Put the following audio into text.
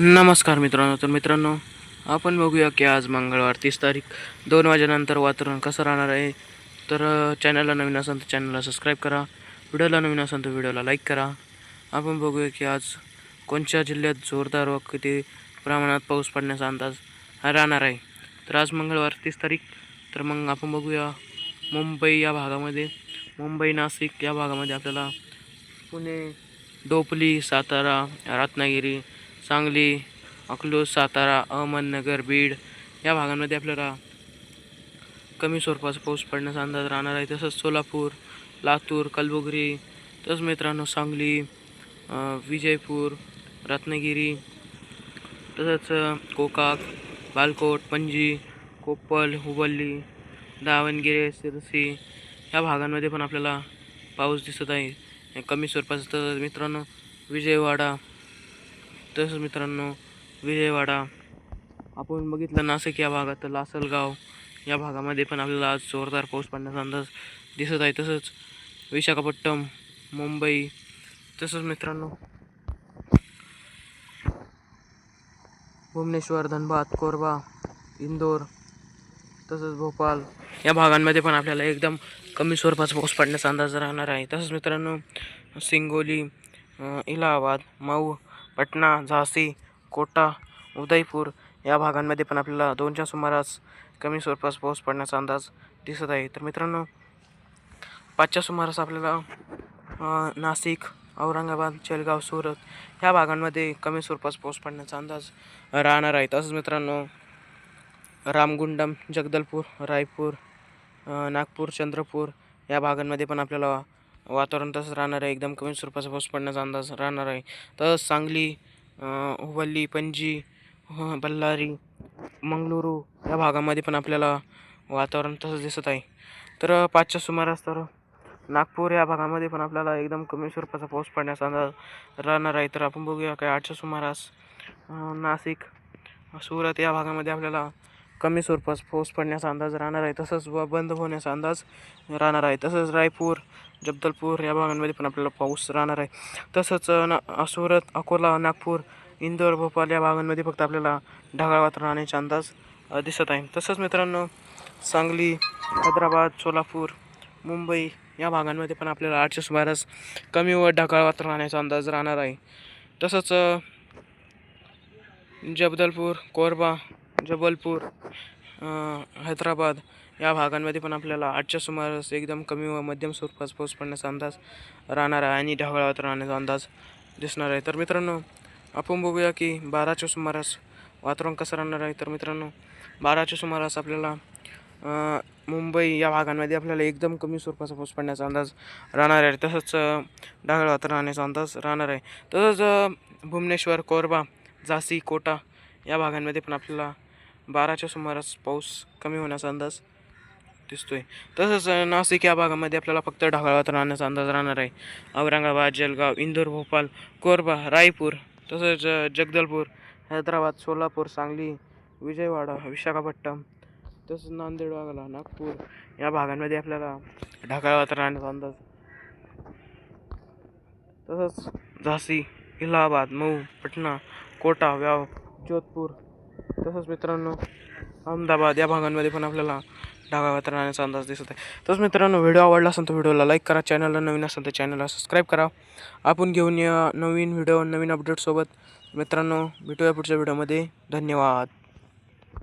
नमस्कार मित्रांनो तर मित्रांनो आपण बघूया की आज मंगळवार तीस तारीख दोन वाजेनंतर वातावरण कसं राहणार आहे. तर चॅनलला नवीन असेल तर चॅनलला सबस्क्राईब करा. व्हिडिओला नवीन असेल तर व्हिडिओला लाईक करा. आपण बघूया की आज कोणत्या जिल्ह्यात जोरदार व किती प्रमाणात पाऊस पडण्याचा अंदाज हा राहणार आहे. तर आज मंगळवार तीस तारीख तर मग आपण बघूया मुंबई या भागामध्ये. मुंबई नाशिक या भागामध्ये आपल्याला पुणे डोपली सातारा रत्नागिरी सांगली अकलूज सातारा अहमदनगर बीड या भागांमध्ये आपल्याला कमी स्वरूपाचा पाऊस पडण्याचा अंदाज राहणार आहे. तसंच सोलापूर लातूर कलबुगरी तसंच मित्रांनो सांगली विजयपूर रत्नागिरी तसंच कोकाक गोकाक बालकोट पणजी कोप्पल हुबल्ली दावणगिरे सिरसी या भागांमध्ये पण आपल्याला पाऊस दिसत आहे. कमी स्वरूपाचा तसंच मित्रांनो विजयवाडा तसंच मित्रांनो विजयवाडा. आपण बघितलं नाशिक या भागात तर लासलगाव या भागामध्ये पण आपल्याला आज जोरदार पाऊस पडण्याचा अंदाज दिसत आहे. तसंच विशाखापट्टणम मुंबई तसंच मित्रांनो भुवनेश्वर धनबाद कोरबा इंदोर तसंच भोपाल या भागांमध्ये पण आपल्याला एकदम कमी स्वरूपाचा पाऊस पडण्याचा अंदाज राहणार आहे. तसंच मित्रांनो सिंगोली इलाहाबाद मऊ पटना झासी कोटा उदयपूर या भागांमध्ये पण आपल्याला दोनच्या सुमारास कमी स्वरूपात पाऊस पडण्याचा अंदाज दिसत आहे. तर मित्रांनो पाचच्या सुमारास आपल्याला नाशिक औरंगाबाद जळगाव सुरत ह्या भागांमध्ये कमी स्वरूपात पाऊस पडण्याचा अंदाज राहणार आहे. तसंच मित्रांनो रामगुंडम जगदलपूर रायपूर नागपूर चंद्रपूर या भागांमध्ये पण आपल्याला वातावरण तसंच राहणार आहे. एकदम कमी स्वरूपाचा पाऊस पडण्याचा अंदाज राहणार आहे. तसंच सांगली अ, हुबल्ली पणजी बल्लारी मंगळुरू या भागामध्ये पण आपल्याला वातावरण तसंच दिसत आहे. तर पाचच्या सुमारास तर नागपूर या भागामध्ये पण आपल्याला एकदम कमी स्वरूपाचा पाऊस पडण्याचा अंदाज राहणार आहे. तर आपण बघूया काय आठच्या सुमारास नाशिक सुरत या भागामध्ये आपल्याला कमी स्वरूपात पाऊस पडण्याचा अंदाज राहणार आहे. तसंच व बंद होण्याचा अंदाज राहणार आहे. तसंच रायपूर जगदलपूर या भागांमध्ये पण आपल्याला पाऊस राहणार आहे. तसंच ना सुरत अकोला नागपूर इंदोर भोपाल या भागांमध्ये फक्त आपल्याला ढगाळ वातावरण राहण्याचा अंदाज दिसत आहे. तसंच मित्रांनो सांगली हैदराबाद सोलापूर मुंबई या भागांमध्ये पण आपल्याला आठशे सुमारास कमी व ढगाळ वातावरण राहण्याचा अंदाज राहणार आहे. तसंच जबदलपूर कोरबा जबलपूर हैदराबाद या भागांमध्ये पण आपल्याला आठच्या सुमारास एकदम कमी व मध्यम स्वरूपात पाऊस पडण्याचा अंदाज राहणार आहे आणि ढगाळ राहण्याचा अंदाज दिसणार आहे. तर मित्रांनो आपण बघूया की बाराच्या सुमारास वातावरण कसं राहणार आहे. तर मित्रांनो बाराच्या सुमारास आपल्याला मुंबई या भागांमध्ये आपल्याला एकदम कमी स्वरूपाचा पाऊस पडण्याचा अंदाज राहणार आहे. तसंच अ, ढगाळ वातावरण राहण्याचा अंदाज राहणार आहे. तसंच भुवनेश्वर कोरबा झाशी कोटा या भागांमध्ये पण आपल्याला बाराच्या सुमारास पाऊस कमी होण्याचा अंदाज दिसतोय. तसंच नाशिक या भागामध्ये आपल्याला फक्त ढगाळ राहण्याचा अंदाज राहणार आहे. औरंगाबाद जलगाव इंदोर भोपाल कोरबा रायपूर तसंच जगदलपूर हैदराबाद सोलापूर सांगली विजयवाडा विशाखापट्टणम तसंच नांदेड भागाला नागपूर या भागांमध्ये आपल्याला ढगाळ राहण्याचा अंदाज. तसंच झाशी इलाहाबाद मऊ पटना कोटा व्याव जोधपूर तसंच मित्रांनो अहमदाबाद या भागांमध्ये पण आपल्याला ढगाळ वातावरणाचा राहण्याचा अंदाज दिसत आहे. तसंच मित्रांनो व्हिडिओ आवडला असेल तर व्हिडिओला लाईक करा चॅनलला नवीन असेल तर चॅनलला सबस्क्राईब करा. आपण घेऊन या नवीन व्हिडिओ नवीन अपडेटसोबत मित्रांनो भेटूया पुढच्या व्हिडिओमध्ये. धन्यवाद.